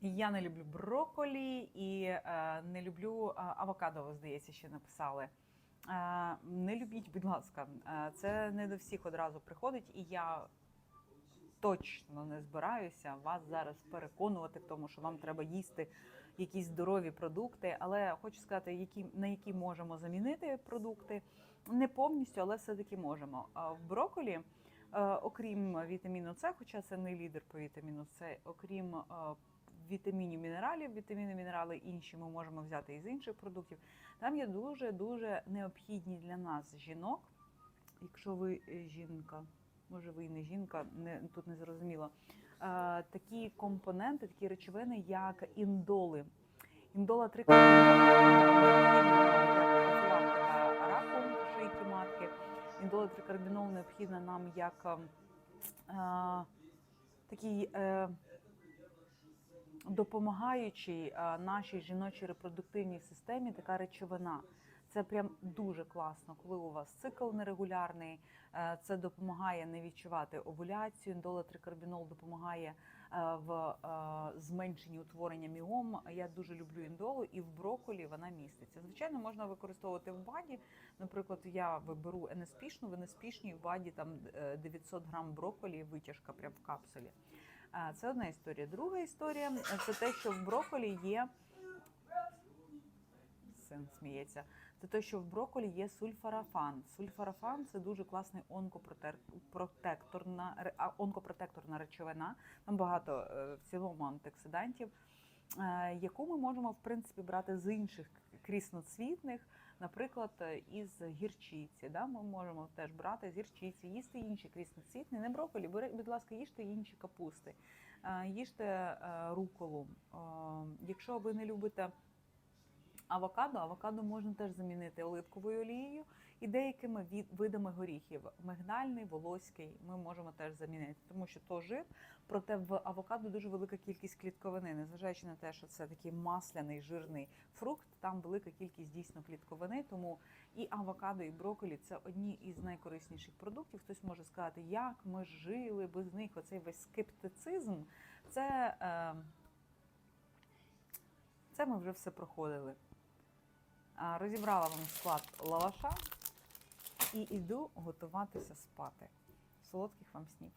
Я не люблю брокколі і е, не люблю е, авокадо, здається, ще написали. Е, не любіть, будь ласка, Е, це не до всіх одразу приходить, і я точно не збираюся вас зараз переконувати в тому, що вам треба їсти якісь здорові продукти. Але хочу сказати, які, на які можемо замінити продукти. Не повністю, але все-таки можемо. А в брокколі, е, окрім вітаміну С, хоча це не лідер по вітаміну С, окрім е, вітамінів, мінералів, вітаміни, мінерали інші ми можемо взяти із інших продуктів. Там є дуже дуже необхідні для нас жінок. Якщо ви е, жінка, може ви і не жінка, не тут не зрозуміло. Е, такі компоненти, такі речовини, як індоли. Індола 3 профілактика раку шийки матки. Індола трикарбінол необхідна нам як е, такий е, допомагаючий е, нашій жіночій репродуктивній системі така речовина. Це прям дуже класно, коли у вас цикл нерегулярний. Е, Це допомагає не відчувати овуляцію. Індолотрикарбінол допомагає е, в зменшенні утворення міом. Я дуже люблю індолу, і в брокколі вона міститься. Звичайно, можна використовувати в баді. Наприклад, я виберу енеспішну, в енеспішній баді там е, 900 грам брокколі, витяжка прям в капсулі. Це одна історія. Друга історія е, це те, що в брокколі є. Син сміється. Це те, що в брокколі є сульфарафан. Сульфарафан це дуже класний онкопротекторна, онкопротекторна речовина. Там багато е, в цілому антиоксидантів, е, яку ми можемо в принципі брати з інших крісноцвітних, наприклад, із гірчиці. Да? Ми можемо теж брати з гірчиці, їсти інші крісноцвітні, не брокколі, будь ласка, їжте інші капусти, е, їжте е, руколу. Е, Якщо ви не любите авокадо, авокадо можна теж замінити оливковою олією і деякими від, видами горіхів. Мигдальний, волоський ми можемо теж замінити, тому що то жир, проте в авокадо дуже велика кількість клітковини, незважаючи на те, що це такий масляний жирний фрукт, там велика кількість дійсно клітковини, тому і авокадо, і брокколі – це одні із найкорисніших продуктів. Хтось може сказати, як ми жили без них. Оцей весь скептицизм, це, е, це ми вже все проходили. Розібрала вам склад лаваша і йду готуватися спати. Солодких вам снів.